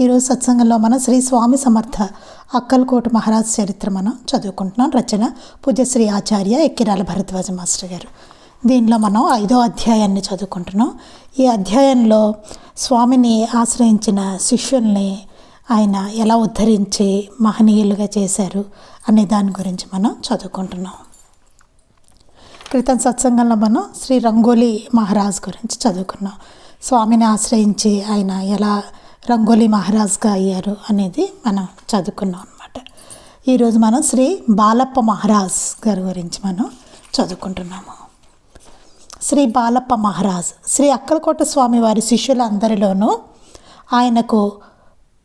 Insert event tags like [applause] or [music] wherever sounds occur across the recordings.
ఈరోజు సత్సంగంలో మనం శ్రీ స్వామి సమర్థ అక్కల్కోట మహారాజ్ చరిత్ర మనం చదువుకుంటున్నాం. రచన పూజ్యశ్రీ ఆచార్య ఎక్కిరాల భరద్వాజ మాస్టర్ గారు. దీనిలో మనం ఐదో అధ్యాయాన్ని చదువుకుంటున్నాం. ఈ అధ్యాయంలో స్వామిని ఆశ్రయించిన శిష్యుల్ని ఆయన ఎలా ఉద్ధరించి మహనీయులుగా చేశారు అనే దాని గురించి మనం చదువుకుంటున్నాం. క్రితం సత్సంగంలో మనం శ్రీ రంగోలీ మహారాజ్ గురించి చదువుకున్నాం. స్వామిని ఆశ్రయించి ఆయన ఎలా రంగోలీ మహారాజ్గా అయ్యారు అనేది మనం చదువుకున్నాం అనమాట ఈరోజు మనం శ్రీ బాలప్ప మహారాజ్ గారి గురించి మనం చదువుకుంటున్నాము. శ్రీ బాలప్ప మహారాజ్ శ్రీ అక్కలకోట స్వామి వారి శిష్యులందరిలోనూ ఆయనకు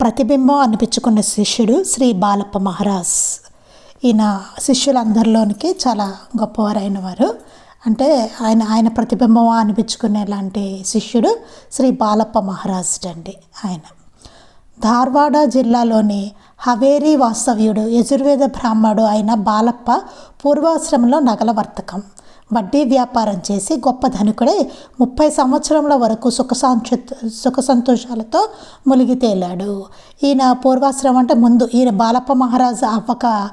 ప్రతిబింబం అనిపించుకున్న శిష్యుడు శ్రీ బాలప్ప మహారాజ్. ఈయన శిష్యులందరిలోనికి చాలా గొప్పవారైన వారు. అంటే ఆయన ఆయన ప్రతిబింబం అనిపించుకునేలాంటి శిష్యుడు శ్రీ బాలప్ప మహారాజ్ అండి ఆయన. ధార్వాడ జిల్లాలోని హవేరీ వాస్తవ్యుడు యజుర్వేద బ్రాహ్మడు అయిన బాలప్ప పూర్వాశ్రమంలో నగల వర్తకం. వడ్డీ వ్యాపారం చేసి గొప్ప ధనికుడై ముప్పై సంవత్సరముల వరకు సుఖ సుఖ సంతోషాలతో ములిగి తేలాడు. ఈయన పూర్వాశ్రమం అంటే ముందు ఈయన బాలప్ప మహారాజు అవ్వక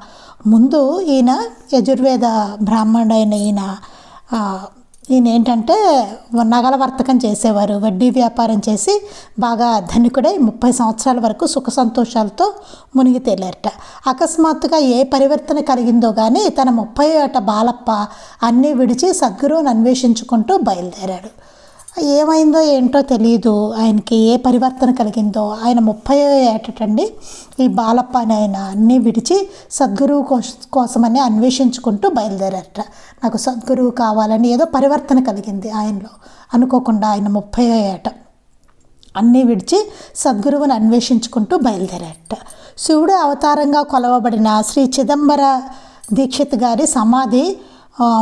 ముందు ఈయన యజుర్వేద బ్రాహ్మణుడైన ఈయన ఈయన ఏంటంటే నగల వర్తకం చేసేవారు. వడ్డీ వ్యాపారం చేసి బాగా ధనికుడై ముప్పై సంవత్సరాల వరకు సుఖ సంతోషాలతో మునిగి తేలారట. అకస్మాత్తుగా ఏ పరివర్తన కలిగిందో కానీ తన ముప్పై ఏట బాలప్ప అన్నీ విడిచి సద్గురువుని అన్వేషించుకుంటూ బయలుదేరాడు. ఏమైందో ఏంటో తెలియదు ఆయనకి ఏ పరివర్తన కలిగిందో ఆయన ముప్పై ఏటండి ఈ బాలప్ప అని ఆయన అన్నీ విడిచి సద్గురువు కోస కోసమని అన్వేషించుకుంటూ బయలుదేరారట. నాకు సద్గురువు కావాలని ఏదో పరివర్తన కలిగింది ఆయనలో. అనుకోకుండా ఆయన ముప్పై ఏట అన్నీ విడిచి సద్గురువుని అన్వేషించుకుంటూ బయలుదేరారట. శివుడు అవతారంగా కొలవబడిన శ్రీ చిదంబర దీక్షిత్ గారి సమాధి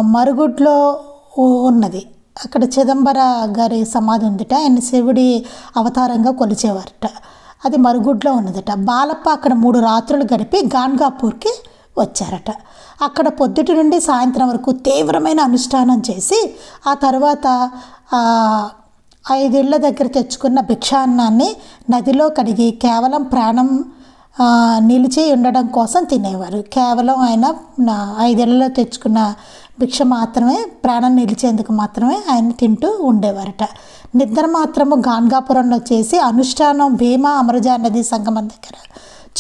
మరుగుడ్లో ఉన్నది. అక్కడ చిదంబర గారి సమాధి ఉందిట. ఆయన శివుడి అవతారంగా కొలిచేవారట. అది మరుగుడ్లో ఉన్నదట. బాలప్ప అక్కడ మూడు రాత్రులు గడిపి గాన్గాపూర్కి వచ్చారట. అక్కడ పొద్దుటి నుండి సాయంత్రం వరకు తీవ్రమైన అనుష్ఠానం చేసి ఆ తర్వాత ఐదేళ్ళ దగ్గర తెచ్చుకున్న భిక్షాన్నాన్ని నదిలో కడిగి కేవలం ప్రాణం నిలిచి ఉండడం కోసం తినేవారు. కేవలం ఆయన ఐదేళ్ళలో తెచ్చుకున్న భిక్ష మాత్రమే ప్రాణం నిలిచేందుకు మాత్రమే ఆయన తింటూ ఉండేవారట. నిద్ర మాత్రము గాన్గాపురంలో చేసి అనుష్ఠానం భీమా అమరజా నది సంగమం దగ్గర.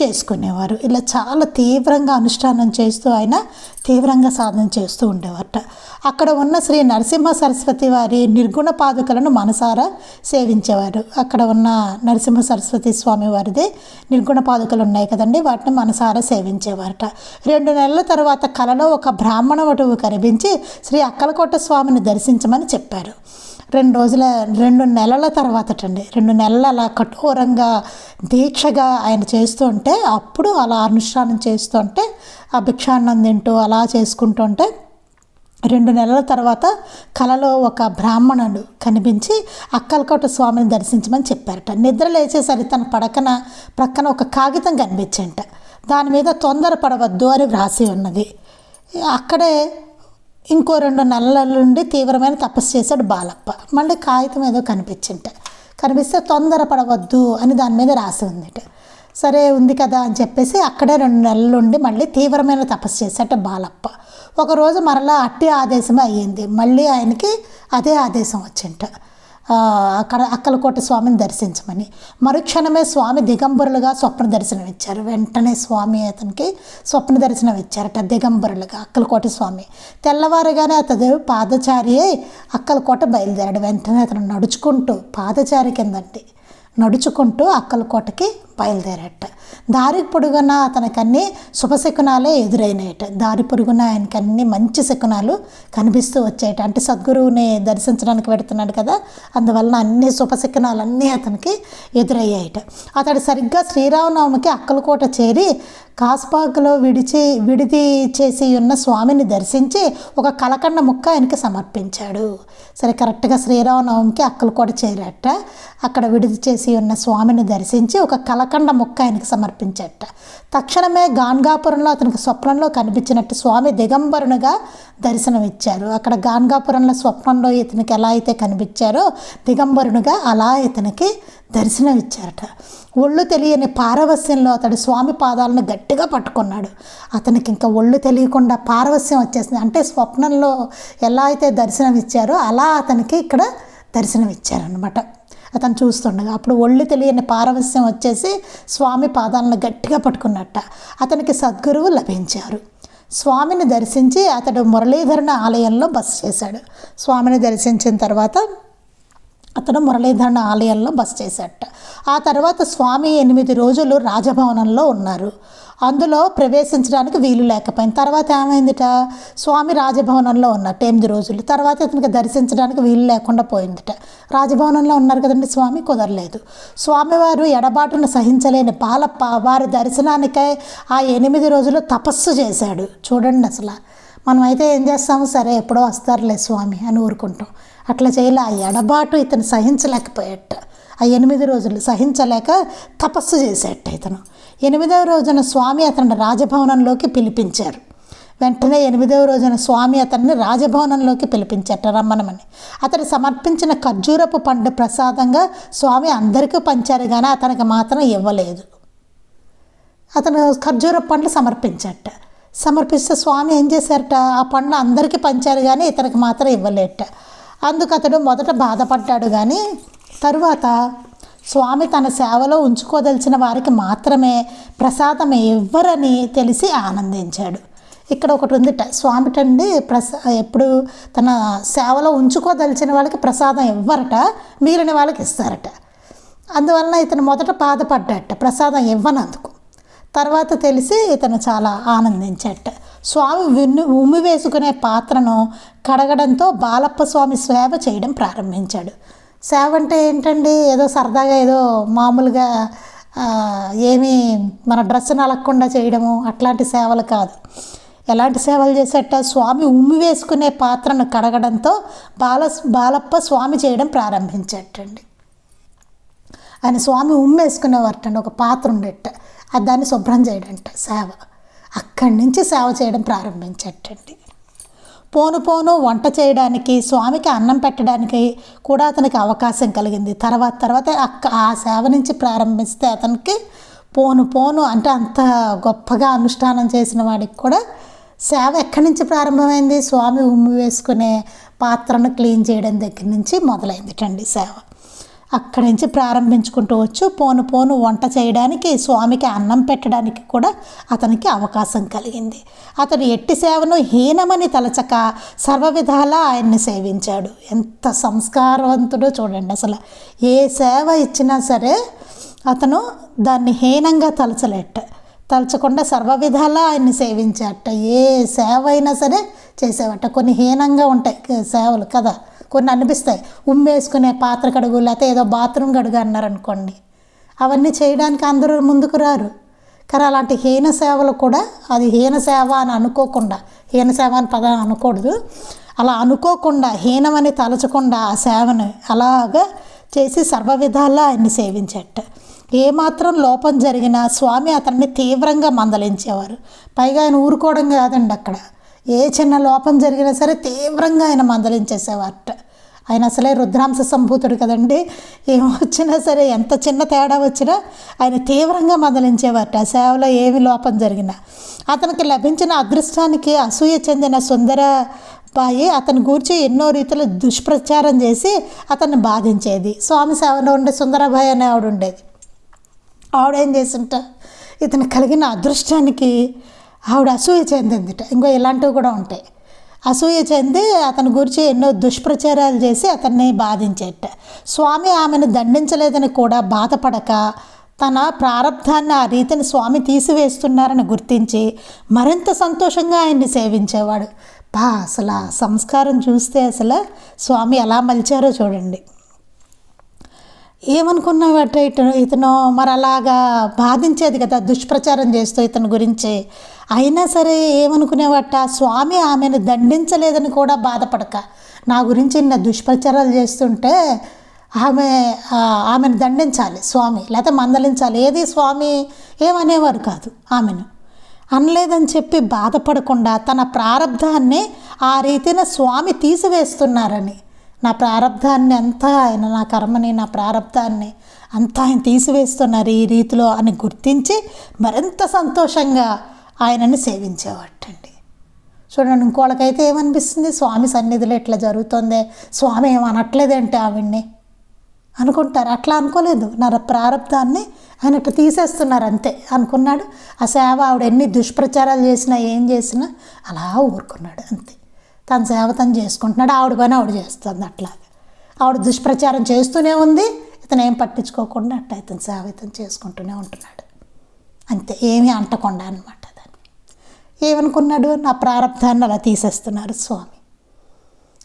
చేసుకునేవారు. ఇలా చాలా తీవ్రంగా అనుష్ఠానం చేస్తూ ఆయన తీవ్రంగా సాధన చేస్తూ ఉండేవారట. అక్కడ ఉన్న శ్రీ నరసింహ సరస్వతి వారి నిర్గుణ పాదుకలను మనసారా సేవించేవారు. అక్కడ ఉన్న నరసింహ సరస్వతి స్వామి వారిది నిర్గుణ పాదుకలు ఉన్నాయి కదండి వాటిని మనసారా సేవించేవారట. రెండు నెలల తర్వాత కలలో ఒక బ్రాహ్మణ వటువు కనిపించి శ్రీ అక్కలకోట స్వామిని దర్శించమని చెప్పారు. రెండు రోజుల రెండు నెలల తర్వాతటండి. రెండు నెలలు అలా కఠోరంగా దీక్షగా ఆయన చేస్తూ ఉంటే అప్పుడు అలా అనుష్ఠానం చేస్తుంటే ఆ భిక్షాన్నం తింటూ అలా చేసుకుంటుంటే రెండు నెలల తర్వాత కలలో ఒక బ్రాహ్మణుడు కనిపించి అక్కలకోట స్వామిని దర్శించమని చెప్పారట. నిద్ర లేచేసరి తన పడకన ప్రక్కన ఒక కాగితం కనిపించంట. దాని మీద తొందర పడవద్దు అని వ్రాసి ఉన్నది. అక్కడే ఇంకో రెండు నెలల నుండి తీవ్రమైన తపస్సు చేశాడు బాలప్ప. మళ్ళీ కాగితం ఏదో కనిపించింట. కనిపిస్తే తొందర పడవద్దు అని దాని మీద రాసి ఉందిట. సరే ఉంది కదా అని చెప్పేసి అక్కడే రెండు నెలల నుండి మళ్ళీ తీవ్రమైన తపస్సు చేశాట బాలప్ప. ఒకరోజు మరలా అట్టి ఆదేశమే అయ్యింది. మళ్ళీ ఆయనకి అదే ఆదేశం వచ్చింట. అక్కడ అక్కలకోట స్వామిని దర్శించమని. మరుక్షణమే స్వామి దిగంబరులుగా స్వప్న దర్శనం ఇచ్చారు. వెంటనే స్వామి అతనికి స్వప్న దర్శనం ఇచ్చారట దిగంబరులుగా అక్కలకోట స్వామి. తెల్లవారుగానే అతడు పాదచారి అయి అక్కలకోట బయలుదేరాడు. వెంటనే అతను నడుచుకుంటూ పాదచారి కిందండి నడుచుకుంటూ అక్కలకోటకి బయలుదేరట. దారి పొడుగున అతనికన్నీ శుభశకునాలే ఎదురైనాయట. దారి పొడుగున ఆయనకి అన్ని మంచి శకునాలు కనిపిస్తూ వచ్చాయట. అంటే సద్గురువుని దర్శించడానికి పెడుతున్నాడు కదా అందువలన అన్ని శుభశకునాలు అన్నీ అతనికి ఎదురయ్యాయట. అతడు సరిగ్గా శ్రీరామనవమికి అక్కలకోట చేరి కాస్పాకులో విడిచి విడిది చేసి ఉన్న స్వామిని దర్శించి ఒక కలకండ ముక్క ఆయనకి సమర్పించాడు. సరే కరెక్ట్గా శ్రీరామనవమికి అక్కలు కూడా చేరట. అక్కడ విడిది చేసి ఉన్న స్వామిని దర్శించి ఒక కలకండ ముక్క ఆయనకు సమర్పించట. తక్షణమే గాన్గాపురంలో అతనికి స్వప్నంలో కనిపించినట్టు స్వామి దిగంబరునిగా దర్శనమిచ్చారు. అక్కడ గాన్గాపురంలో స్వప్నంలో ఇతనికి ఎలా అయితే కనిపించారో దిగంబరునిగా అలా ఇతనికి దర్శనం ఇచ్చారట ఒళ్ళు తెలియని పారవస్యంలో అతడు స్వామి పాదాలను గట్టిగా పట్టుకున్నాడు. అతనికి ఇంకా ఒళ్ళు తెలియకుండా పారవస్యం వచ్చేసింది. అంటే స్వప్నంలో ఎలా అయితే దర్శనం ఇచ్చారో అలా అతనికి ఇక్కడ దర్శనం ఇచ్చారనమాట అతను చూస్తుండగా అప్పుడు ఒళ్ళు తెలియని పారవస్యం వచ్చేసి స్వామి పాదాలను గట్టిగా పట్టుకున్నట్ట. అతనికి సద్గురువు లభించారు. స్వామిని దర్శించి అతడు మురళీధరణ ఆలయంలో బస చేశాడు. స్వామిని దర్శించిన తర్వాత అతను మురళీధరణ ఆలయంలో బస చేశాట ఆ తర్వాత స్వామి ఎనిమిది రోజులు రాజభవనంలో ఉన్నారు. అందులో ప్రవేశించడానికి వీలు లేకపోయింది. తర్వాత ఏమైందిట? స్వామి రాజభవనంలో ఉన్నట్టు ఎనిమిది రోజులు. తర్వాత అతనికి దర్శించడానికి వీలు లేకుండా పోయిందిట. రాజభవనంలో ఉన్నారు కదండి స్వామి? కుదరలేదు. స్వామివారు ఎడబాటును సహించలేని బాలప్ప వారి దర్శనానికై ఆ ఎనిమిది రోజులు తపస్సు చేశాడు. చూడండి అసలు. మనమైతే ఏం చేస్తాము? సరే ఎప్పుడో వస్తారులే స్వామి అని ఊరుకుంటాం. అట్లా చేయలే. ఆ ఎడబాటు ఇతను సహించలేకపోయాట. ఆ ఎనిమిది రోజులు సహించలేక తపస్సు చేసేట ఇతను. ఎనిమిదవ రోజున స్వామి అతను రాజభవనంలోకి పిలిపించారు. వెంటనే ఎనిమిదవ రోజున స్వామి అతన్ని రాజభవనంలోకి పిలిపించట రమ్మనమని అతడు సమర్పించిన ఖర్జూరపు పండు ప్రసాదంగా స్వామి అందరికీ పంచారు కానీ అతనికి మాత్రం ఇవ్వలేదు. అతను ఖర్జూరపు పండ్లు సమర్పించట. సమర్పిస్తే స్వామి ఏం చేశారట? ఆ పండ్లు అందరికీ పంచారు కానీ ఇతనికి మాత్రం ఇవ్వలేట. అందుకు అతడు మొదట బాధపడ్డాడు కానీ తరువాత స్వామి తన సేవలో ఉంచుకోదలిచిన వారికి మాత్రమే ప్రసాదం ఇవ్వరని తెలిసి ఆనందించాడు. ఇక్కడ ఒకటి ఉందిట స్వామిటండి ప్రసా ఎప్పుడు తన సేవలో ఉంచుకోదలిచిన వాళ్ళకి ప్రసాదం ఇవ్వరట మిగిలిన వాళ్ళకి ఇస్తారట. అందువలన ఇతను మొదట బాధపడ్డట ప్రసాదం ఇవ్వనందుకు. తర్వాత తెలిసి ఇతను చాలా ఆనందించట స్వామి విన్ను ఉమ్మి వేసుకునే పాత్రను కడగడంతో బాలప్ప స్వామి సేవ చేయడం ప్రారంభించాడు. సేవ అంటే ఏంటండి? ఏదో సరదాగా ఏదో మామూలుగా ఏమీ మన డ్రెస్ నలగకుండా చేయడము అట్లాంటి సేవలు కాదు. ఎలాంటి సేవలు చేసేట? స్వామి ఉమ్మి వేసుకునే పాత్రను కడగడంతో బాల బాలప్ప స్వామి చేయడం ప్రారంభించేటండి. ఆయన స్వామి ఉమ్మేసుకునేవారటండి ఒక పాత్ర ఉండేట. అది దాన్ని శుభ్రం చేయడంట సేవ. అక్కడి నుంచి సేవ చేయడం ప్రారంభించటండి పోను పోను వంట చేయడానికి స్వామికి అన్నం పెట్టడానికి కూడా అతనికి అవకాశం కలిగింది. తర్వాత తర్వాత అక్క ఆ సేవ నుంచి ప్రారంభిస్తే అతనికి పోను పోను అంటే అంత గొప్పగా అనుష్ఠానం చేసిన వాడికి కూడా సేవ ఎక్కడి నుంచి ప్రారంభమైంది? స్వామి ఉమ్మి వేసుకునే పాత్రను క్లీన్ చేయడం దగ్గర నుంచి మొదలైందిటండి సేవ. అక్కడి నుంచి ప్రారంభించుకుంటూ వచ్చు. పోను పోను వంట చేయడానికి స్వామికి అన్నం పెట్టడానికి కూడా అతనికి అవకాశం కలిగింది. అతడు ఎట్టి సేవను హీనమని తలచక సర్వ విధాలా ఆయన్ని సేవించాడు. ఎంత సంస్కారవంతుడో చూడండి అసలు. ఏ సేవ ఇచ్చినా సరే అతను దాన్ని హీనంగా తలచలేట. తలచకుండా సర్వ విధాలా ఆయన్ని సేవించాట. ఏ సేవ అయినా సరే చేసేవట. కొన్ని హీనంగా ఉంటాయి సేవలు కదా. కొన్ని అనిపిస్తాయి. ఉమ్మేసుకునే పాత్ర కడుగు లేకపోతే ఏదో బాత్రూమ్ కడుగు అన్నారనుకోండి. అవన్నీ చేయడానికి అందరూ ముందుకు రారు. కానీ అలాంటి హీన సేవలు కూడా అది హీన సేవ అని అనుకోకుండా హీన సేవ అని పదం అనకూడదు. అలా అనుకోకుండా హీనమని తలచకుండా ఆ సేవను అలాగా చేసి సర్వ విధాలా ఆయన్ని సేవించట. ఏమాత్రం లోపం జరిగినా స్వామి అతన్ని తీవ్రంగా మందలించేవారు. పైగా ఆయన ఊరుకోవడం కాదండి అక్కడ. ఏ చిన్న లోపం జరిగినా సరే తీవ్రంగా ఆయన మందలించేసేవారట. ఆయన అసలే రుద్రాంశ సంభూతుడు కదండి. ఏమొచ్చినా సరే ఎంత చిన్న తేడా వచ్చినా ఆయన తీవ్రంగా మందలించేవారట. ఆ సేవలో ఏమి లోపం జరిగినా. అతనికి లభించిన అదృష్టానికి అసూయ చెందిన సుందర బాయి అతని గూర్చి ఎన్నో రీతిలో దుష్ప్రచారం చేసి అతన్ని బాధించేది. స్వామి సేవలో ఉండే సుందరబాయి అనే ఆవిడ ఉండేది. ఆవిడ ఏం చేసింట? ఇతను కలిగిన అదృష్టానికి ఆవిడ అసూయ చెందిందిట. ఇంకో ఇలాంటివి కూడా ఉంటాయి. అసూయ చెంది అతని గురించి ఎన్నో దుష్ప్రచారాలు చేసి అతన్ని బాధించేట. స్వామి ఆమెను దండించలేదని కూడా బాధపడక తన ప్రారంధాన్ని ఆ రీతిని స్వామి తీసివేస్తున్నారని గుర్తించి మరింత సంతోషంగా ఆయన్ని సేవించేవాడు. బా అసలు ఆ సంస్కారం చూస్తే అసలు స్వామి ఎలా మలిచారో చూడండి. ఏమనుకున్నావట ఇతను ఇతను మరి అలాగా బాధించేది కదా దుష్ప్రచారం చేస్తూ ఇతని గురించి. అయినా సరే ఏమనుకునేవట స్వామి ఆమెను దండించలేదని కూడా బాధపడక. నా గురించి ఇన్న దుష్ప్రచారాలు చేస్తుంటే ఆమె ఆమెను దండించాలి స్వామి లేకపోతే మందలించాలి. ఏది స్వామి? ఏమనేవారు కాదు ఆమెను. అనలేదని చెప్పి బాధపడకుండా తన ప్రారంధాన్ని ఆ రీతిన స్వామి తీసివేస్తున్నారని నా ప్రారంధాన్ని అంతా ఆయన నా కర్మని నా ప్రారంధాన్ని అంతా ఆయన తీసివేస్తున్నారు ఈ రీతిలో అని గుర్తించి మరింత సంతోషంగా ఆయనని సేవించేవాటండి. చూడండి ఇంకోళ్ళకైతే ఏమనిపిస్తుంది? స్వామి సన్నిధిలో ఇట్లా జరుగుతుంది. స్వామి ఏమనట్లేదంటే ఆవిడ్ని? అనుకుంటారు. అట్లా అనుకోలేదు. నా ప్రారంధాన్ని ఆయన ఇట్లా తీసేస్తున్నారు అంతే అనుకున్నాడు. ఆ సేవ ఆవిడ ఎన్ని దుష్ప్రచారాలు చేసినా ఏం చేసినా అలా ఊరుకున్నాడు అంతే. తన సేవ తను చేసుకుంటున్నాడు ఆవిడ పని ఆవిడ చేస్తుంది అట్లా. ఆవిడ దుష్ప్రచారం చేస్తూనే ఉంది ఇతను ఏం పట్టించుకోకుండా అట్లా ఇతను సేవ ఇతను చేసుకుంటూనే ఉంటున్నాడు. అంతే ఏమీ అంటకుండా అనమాట దాన్ని. ఏమనుకున్నాడు? నా ప్రారంధాన్ని అలా తీసేస్తున్నారు స్వామి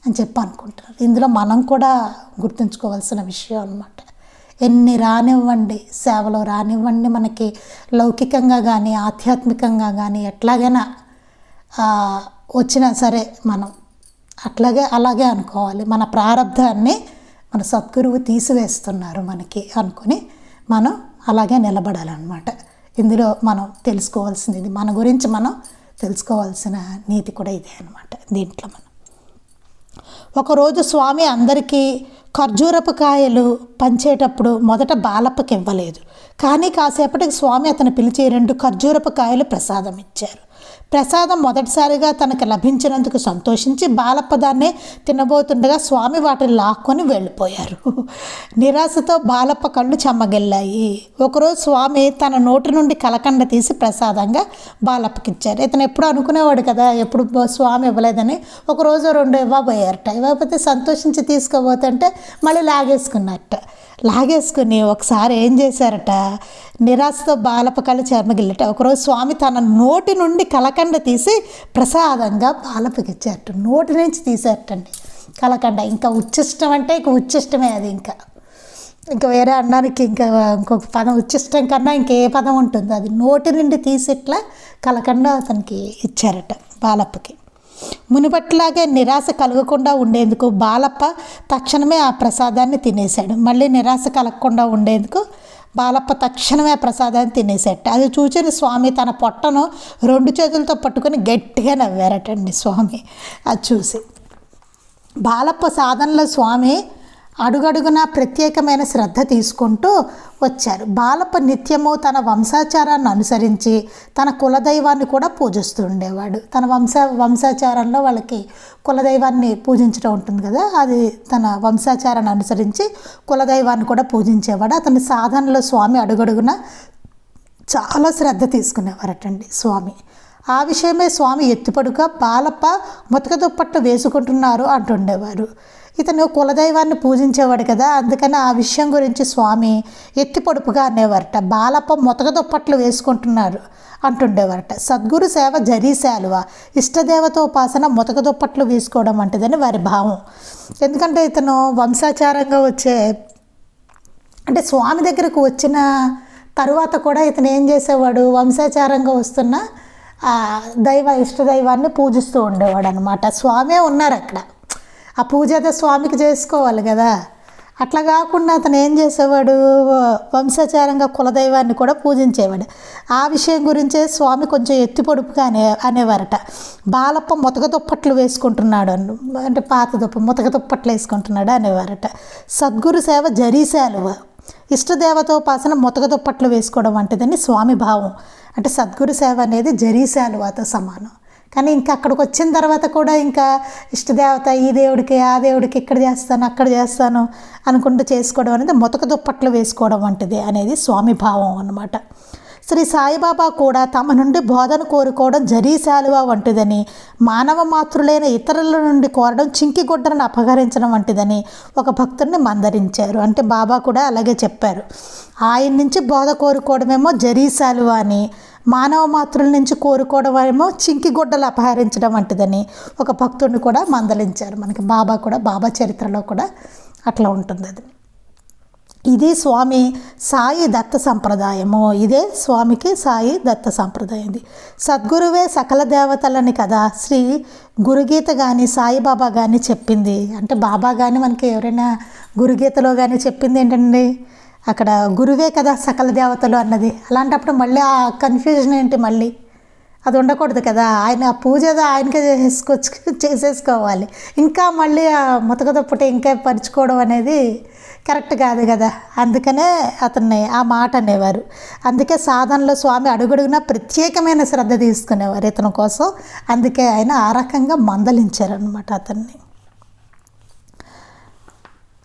అని చెప్పి అనుకుంటున్నారు. ఇందులో మనం కూడా గుర్తుంచుకోవాల్సిన విషయం అనమాట ఎన్ని రానివ్వండి సేవలో రానివ్వండి మనకి. లౌకికంగా కానీ ఆధ్యాత్మికంగా కానీ ఎట్లాగైనా వచ్చినా సరే మనం అట్లాగే అలాగే అనుకోవాలి. మన ప్రారంధాన్ని మన సద్గురువు తీసివేస్తున్నారు మనకి అనుకొని మనం అలాగే నిలబడాలన్నమాట. ఇందులో మనం తెలుసుకోవాల్సింది ఇది మన గురించి మనం తెలుసుకోవాల్సిన నీతి కూడా ఇదే అనమాట దీంట్లో మనం. ఒకరోజు స్వామి అందరికీ ఖర్జూరపు కాయలు పంచేటప్పుడు మొదట బాలప్పకి ఇవ్వలేదు. కానీ కాసేపటికి స్వామి అతను పిలిచి రెండు ఖర్జూరపు కాయలు ప్రసాదం ఇచ్చారు. ప్రసాదం మొదటిసారిగా తనకు లభించినందుకు సంతోషించి బాలప్పదాన్నే తినబోతుండగా స్వామి వాటిని లాక్కొని వెళ్ళిపోయారు. నిరాశతో బాలప్ప కళ్ళు చెమ్మగిల్లాయి. ఒకరోజు స్వామి తన నోటి నుండి కలకండ తీసి ప్రసాదంగా బాలప్పకి ఇచ్చారు ఇతను ఎప్పుడు అనుకునేవాడు కదా ఎప్పుడు స్వామి ఇవ్వలేదని. ఒకరోజు రెండు ఇవ్వబోయారట. ఇవ్వకపోతే సంతోషించి తీసుకోబోతుంటే మళ్ళీ లాగేసుకున్నట్ట. లాగేసుకుని ఒకసారి ఏం చేశారట? నిరాశతో బాలప కళ్ళు ఒకరోజు స్వామి తన నోటి నుండి కలకండ తీసి ప్రసాదంగా బాలపకిచ్చారట నోటి నుంచి తీసారటండి కలకండ. ఇంకా ఉచ్చిష్టం అంటే ఇంక ఉచ్చిష్టమే అది ఇంకా. ఇంకా వేరే అన్నానికి ఇంకా ఇంకొక పదం ఉచ్చిష్టం కన్నా ఇంకే పదం ఉంటుంది? అది నోటి నుండి తీసి ఇట్లా కలకండ అతనికి ఇచ్చారట బాలప్పకి. మునుపట్లాగే నిరాశ కలగకుండా ఉండేందుకు బాలప్ప తక్షణమే ఆ ప్రసాదాన్ని తినేశాడు. మళ్ళీ నిరాశ కలగకుండా ఉండేందుకు బాలప్ప తక్షణమే ఆ ప్రసాదాన్ని తినేసేట అది చూసిన స్వామి తన పొట్టను రెండు చేతులతో పట్టుకొని గట్టిగా నవ్వారటండి స్వామి. అది చూసి బాలప్ప సాధనలో స్వామి అడుగడుగునా ప్రత్యేకమైన శ్రద్ధ తీసుకుంటూ వచ్చారు. బాలప్ప నిత్యము తన వంశాచారాన్ని అనుసరించి తన కులదైవాన్ని కూడా పూజిస్తూ ఉండేవాడు. తన వంశ వంశాచారంలో వాళ్ళకి కులదైవాన్ని పూజించడం ఉంటుంది కదా అది తన వంశాచారాన్ని అనుసరించి కులదైవాన్ని కూడా పూజించేవాడు. అతని సాధనలో స్వామి అడుగడుగున చాలా శ్రద్ధ తీసుకునేవారటండి స్వామి. ఆ విషయమే స్వామి ఎత్తిపడుగా బాలప్ప ముతక దుప్పట్టు వేసుకుంటున్నారు అంటుండేవారు. ఇతను కులదైవాన్ని పూజించేవాడు కదా అందుకని ఆ విషయం గురించి స్వామి ఎత్తి పొడుపుగా అనేవారట. బాలప్ప ముతక దుప్పట్లు వేసుకుంటున్నారు అంటుండేవారట. సద్గురు సేవ జరీశాలువ ఇష్టదేవతోపాసన ముతక దుప్పట్లు వేసుకోవడం వంటిదని వారి భావం. ఎందుకంటే ఇతను వంశాచారంగా వచ్చే అంటే స్వామి దగ్గరకు వచ్చిన తరువాత కూడా ఇతను ఏం చేసేవాడు? వంశాచారంగా వస్తున్న దైవ ఇష్టదైవాన్ని పూజిస్తూ ఉండేవాడు అనమాట స్వామే ఉన్నారు అక్కడ. ఆ పూజ అయితే స్వామికి చేసుకోవాలి కదా. అట్లా కాకుండా అతను ఏం చేసేవాడు? వంశాచారంగా కులదైవాన్ని కూడా పూజించేవాడు. ఆ విషయం గురించే స్వామి కొంచెం ఎత్తి పొడుపుగా అనే అనేవారట. బాలప్ప ముతక దుప్పట్లు వేసుకుంటున్నాడు అను అంటే పాత దుప్ప ముతక దుప్పట్లు వేసుకుంటున్నాడు అనేవారట. సద్గురు సేవ జరీశాలువ. ఇష్టదేవతోపాసన ముతక దుప్పట్లు వేసుకోవడం వంటిదని స్వామి భావం. అంటే సద్గురు సేవ అనేది జరీశాలువాతో సమానం. కానీ ఇంకా అక్కడికి వచ్చిన తర్వాత కూడా ఇంకా ఇష్టదేవత ఈ దేవుడికి ఆ దేవుడికి ఇక్కడ చేస్తాను అక్కడ చేస్తాను అనుకుంటూ చేసుకోవడం అనేది మొతక దుప్పట్లు వేసుకోవడం వంటిది అనేది స్వామి భావం అనమాట శ్రీ సాయిబాబా కూడా తమ నుండి బోధన కోరుకోవడం జరీ శాలువా వంటిదని మానవ మాతృలైన ఇతరుల నుండి కోరడం చింకి గుడ్డలను అపహరించడం వంటిదని ఒక భక్తుడిని మందరించారు. అంటే బాబా కూడా అలాగే చెప్పారు. ఆయన నుంచి బోధ కోరుకోవడమేమో జరీ శాలువా అని మానవ మాతృల నుంచి కోరుకోవడం ఏమో చింకి గుడ్డలు అపహరించడం వంటిదని ఒక భక్తుడిని కూడా మందలించారు. మనకి బాబా కూడా బాబా చరిత్రలో కూడా అట్లా ఉంటుంది అది. ఇది స్వామి సాయి దత్త సంప్రదాయము. ఇదే స్వామికి సాయి దత్త సంప్రదాయం ఇది సద్గురువే సకల దేవతలని కదా శ్రీ గురుగీత కానీ సాయిబాబా కానీ చెప్పింది. అంటే బాబా కానీ మనకి ఎవరైనా గురుగీతలో కానీ చెప్పింది ఏంటండి? అక్కడ గురువే కదా సకల దేవతలు అన్నది. అలాంటప్పుడు మళ్ళీ ఆ కన్ఫ్యూజన్ ఏంటి మళ్ళీ? అది ఉండకూడదు కదా. ఆయన ఆ పూజ ఆయనకే చేసేసుకొచ్చు [laughs] చేసేసుకోవాలి. ఇంకా మళ్ళీ ఆ ముతకదప్పుటి ఇంకా పరుచుకోవడం అనేది కరెక్ట్ కాదు కదా. అందుకనే అతన్ని ఆ మాట అనేవారు. అందుకే సాధనలో స్వామి అడుగడుగునా ప్రత్యేకమైన శ్రద్ధ తీసుకునేవారు ఇతని కోసం. అందుకే ఆయన ఆ రకంగా మందలించారనమాట అతన్ని.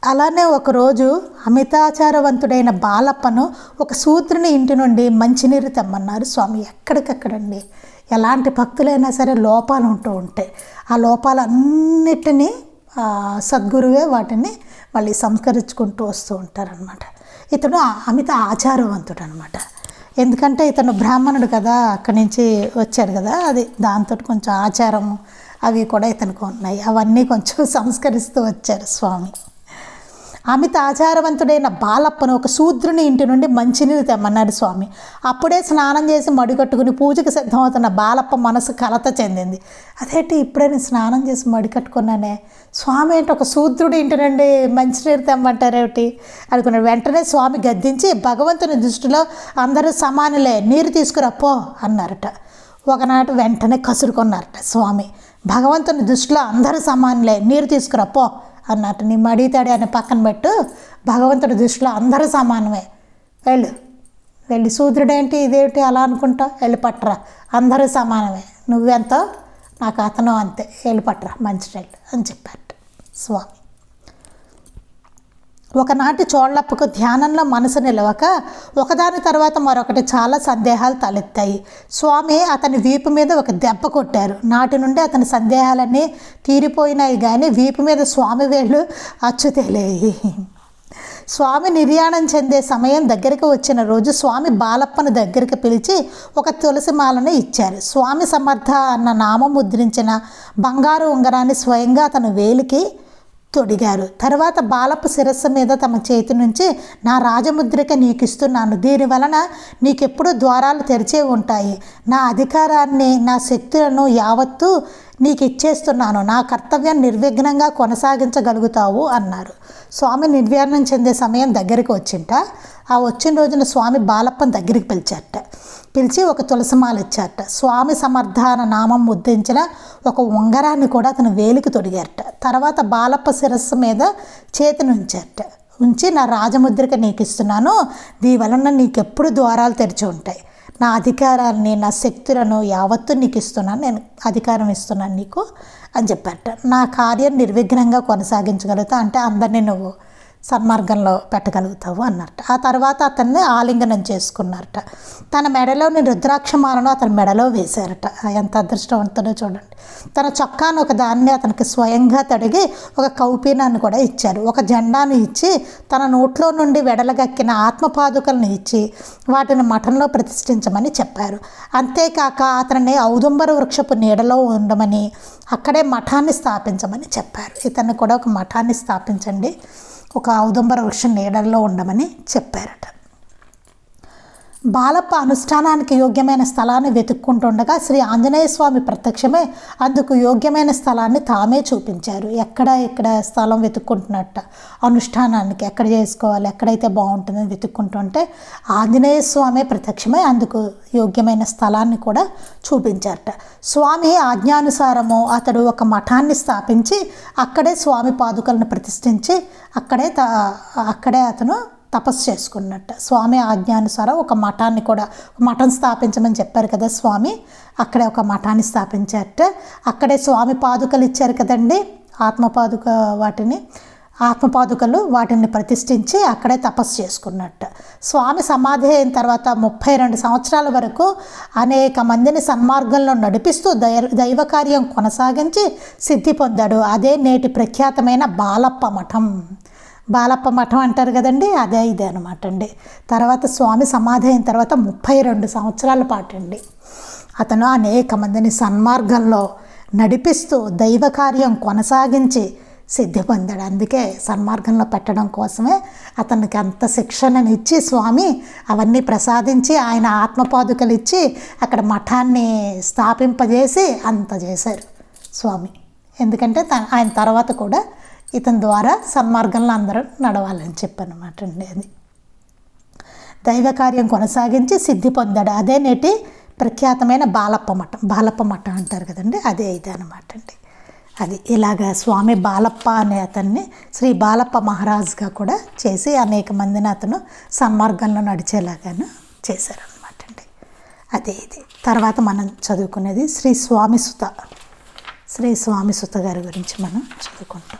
అలానే ఒకరోజు అమితాచారవంతుడైన బాలప్పను ఒక సూత్రుని ఇంటి నుండి మంచినీరు తెమ్మన్నారు స్వామి. ఎక్కడికక్కడండి? ఎలాంటి భక్తులైనా సరే లోపాలు ఉంటూ ఉంటాయి ఆ లోపాలన్నిటినీ సద్గురువే వాటిని మళ్ళీ సంస్కరించుకుంటూ వస్తూ ఉంటారనమాట ఇతడు అమిత ఆచారవంతుడు అనమాట ఎందుకంటే ఇతను బ్రాహ్మణుడు కదా అక్కడి నుంచి వచ్చాడు కదా అది దాంతో కొంచెం ఆచారము అవి కూడా ఇతనికి ఉన్నాయి. అవన్నీ కొంచెం [laughs] సంస్కరిస్తూ వచ్చారు స్వామి. అమిత ఆచారవంతుడైన బాలప్పను ఒక శూద్రుని ఇంటి నుండి మంచినీరు తెమ్మన్నాడు స్వామి. అప్పుడే స్నానం చేసి మడికట్టుకుని పూజకు సిద్ధమవుతున్న బాలప్ప మనసు కలత చెందింది. అదేంటి ఇప్పుడే నేను స్నానం చేసి మడికట్టుకున్నానే స్వామి ఏంటి ఒక శూద్రుడి ఇంటి నుండి మంచినీరు తెమ్మంటారేమిటి? అనుకున్నాడు. వెంటనే స్వామి గద్దించి భగవంతుని దృష్టిలో అందరూ సమానులే నీరు తీసుకురా పో అన్నారట. ఒకనాటి వెంటనే కసురుకున్నారట స్వామి. భగవంతుని దృష్టిలో అందరూ సమానులే నీరు తీసుకురా పో అన్నట్టు నీ మడితాడు అని పక్కన పెట్టు. భగవంతుడి దృష్టిలో అందరూ సమానమే. వెళ్ళు. వెళ్ళి శూద్రుడేంటి ఇదేంటి అలా అనుకుంటా? వెళ్ళి పట్టరా. అందరూ సమానమే. నువ్వెంతో? నాకు అతను అంతే. వెళ్ళి పట్టరా. మంచి అని చెప్పారు స్వామి. ఒకనాటి చోళ్ళప్పకు ధ్యానంలో మనసు నిలవక ఒకదాని తర్వాత మరొకటి చాలా సందేహాలు తలెత్తాయి. స్వామి అతని వీపు మీద ఒక దెబ్బ కొట్టారు. నాటి నుండి అతని సందేహాలన్నీ తీరిపోయినాయి కానీ వీపు మీద స్వామి వేళ్ళు అచ్చుతేలేయి. స్వామి నిర్యాణం చెందే సమయం దగ్గరికి వచ్చిన రోజు స్వామి బాలప్పను దగ్గరికి పిలిచి ఒక తులసి మాలను ఇచ్చారు. స్వామి సమర్థ అన్న నామం ముద్రించిన బంగారు ఉంగరాన్ని స్వయంగా అతను వేలికి తొడిగారు. తర్వాత బాలప్ప శిరస్సు మీద తమ చేతి నుంచి నా రాజముద్రిక నీకు ఇస్తున్నాను దీని వలన నీకెప్పుడు ద్వారాలు తెరిచే ఉంటాయి. నా అధికారాన్ని నా శక్తులను యావత్తు నీకు ఇచ్చేస్తున్నాను నా కర్తవ్యం నిర్విఘ్నంగా కొనసాగించగలుగుతావు అన్నారు. స్వామి నిర్వ్యాణం చెందే సమయం దగ్గరికి వచ్చింట. ఆ వచ్చిన రోజున స్వామి బాలప్పని దగ్గరికి పిలిచారట. పిలిచి ఒక తులసిమాల ఇచ్చారట. స్వామి సమర్థాన నామం ముద్రించిన ఒక ఉంగరాన్ని కూడా అతను వేలికి తొడిగారట. తర్వాత బాలప్ప శిరస్సు మీద చేతిని ఉంచారట ఉంచి నా రాజముద్రిక నీకు ఇస్తున్నాను దీవలన నీకెప్పుడు ద్వారాలు తెరిచి ఉంటాయి. నా అధికారాన్ని నా శక్తులను యావత్తు నీకు ఇస్తున్నాను నేను అధికారం ఇస్తున్నాను నీకు అని చెప్పారట. నా కార్యం నిర్విఘ్నంగా కొనసాగించగలుగుతా అంటే అందరినీ నువ్వు సన్మార్గంలో పెట్టగలుగుతావు అన్నట ఆ తర్వాత అతన్ని ఆలింగనం చేసుకున్నారట. తన మెడలోని రుద్రాక్షమాలను అతని మెడలో వేశారట. ఎంత అదృష్టవంతుడో చూడండి. తన చొక్కాను ఒక దాన్ని అతనికి స్వయంగా తడిగి ఒక కౌపీనాన్ని కూడా ఇచ్చారు. ఒక జెండాను ఇచ్చి తన నోట్లో నుండి వెడలగక్కిన ఆత్మపాదుకలను ఇచ్చి వాటిని మఠంలో ప్రతిష్ఠించమని చెప్పారు. అంతేకాక అతనిని ఔదుంబర వృక్షపు నీడలో ఉండమని అక్కడే మఠాన్ని స్థాపించమని చెప్పారు. ఇతన్ని కూడా ఒక మఠాన్ని స్థాపించండి. ఒక ఔదంబర వృక్షం నీడల్లో ఉండమని చెప్పారట. బాలప్ప అనుష్ఠానానికి యోగ్యమైన స్థలాన్ని వెతుక్కుంటుండగా శ్రీ ఆంజనేయ స్వామి ప్రత్యక్షమే అందుకు యోగ్యమైన స్థలాన్ని తామే చూపించారు. ఎక్కడ ఇక్కడ స్థలం వెతుక్కుంటున్నట్ట? అనుష్ఠానానికి ఎక్కడ చేసుకోవాలి? ఎక్కడైతే బాగుంటుందని వెతుక్కుంటుంటే ఆంజనేయ స్వామి ప్రత్యక్షమే అందుకు యోగ్యమైన స్థలాన్ని కూడా చూపించారట. స్వామి ఆజ్ఞానుసారము అతడు ఒక మఠాన్ని స్థాపించి అక్కడే స్వామి పాదుకలను ప్రతిష్ఠించి అక్కడే త అక్కడే అతను తపస్సు చేసుకున్నట్ట. స్వామి ఆజ్ఞానుసారం ఒక మఠాన్ని కూడా మఠం స్థాపించమని చెప్పారు కదా స్వామి. అక్కడే ఒక మఠాన్ని స్థాపించారట అక్కడే స్వామి పాదుకలు ఇచ్చారు కదండి ఆత్మపాదుక వాటిని. ఆత్మపాదుకలు వాటిని ప్రతిష్ఠించి అక్కడే తపస్సు చేసుకున్నట్టు. స్వామి సమాధి అయిన తర్వాత ముప్పై రెండు సంవత్సరాల వరకు అనేక మందిని సన్మార్గంలో నడిపిస్తూ దైవ దైవ కార్యం కొనసాగించి సిద్ధి పొందాడు. అదే నేటి ప్రఖ్యాతమైన బాలప్ప మఠం. బాలప్ప మఠం అంటారు కదండి అదే ఇదే అనమాట అండి. తర్వాత స్వామి సమాధి అయిన తర్వాత ముప్పై రెండు సంవత్సరాల పాటు అండి అతను అనేక మందిని సన్మార్గంలో నడిపిస్తూ దైవ కార్యం కొనసాగించి సిద్ధి పొందాడు. అందుకే సన్మార్గంలో పెట్టడం కోసమే అతనికి అంత శిక్షణను ఇచ్చి స్వామి అవన్నీ ప్రసాదించి ఆయన ఆత్మపాదుకలు ఇచ్చి అక్కడ మఠాన్ని స్థాపింపజేసి అంత చేశారు స్వామి. ఎందుకంటే త ఆయన తర్వాత కూడా ఇతని ద్వారా సన్మార్గంలో అందరూ నడవాలని చెప్పనమాట అండి అది. దైవ కార్యం కొనసాగించి సిద్ధి పొందాడు. అదే నేటి ప్రఖ్యాతమైన బాలప్ప మఠం. బాలప్ప మఠం అంటారు కదండి అదే ఇది అనమాట అండి. అది ఇలాగ స్వామి బాలప్ప అనే అతన్ని శ్రీ బాలప్ప మహారాజుగా కూడా చేసి అనేక మందిని అతను సన్మార్గంలో నడిచేలాగాను చేశారనమాట అండి. అదే ఇది. తర్వాత మనం చదువుకునేది శ్రీ స్వామి సుత శ్రీ స్వామి సుత గారి గురించి మనం చదువుకుంటాం.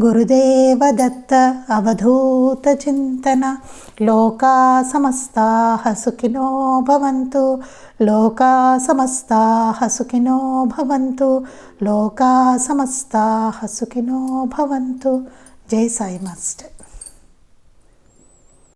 గురుదేవ దత్త అవధూత చింతన. లోకా సమస్తా సుఖినో భవంతు. లోకా సమస్తా సుఖినో భవంతు. లోకా సమస్తా సుఖినో భవంతు. జై సాయి మాస్టర్.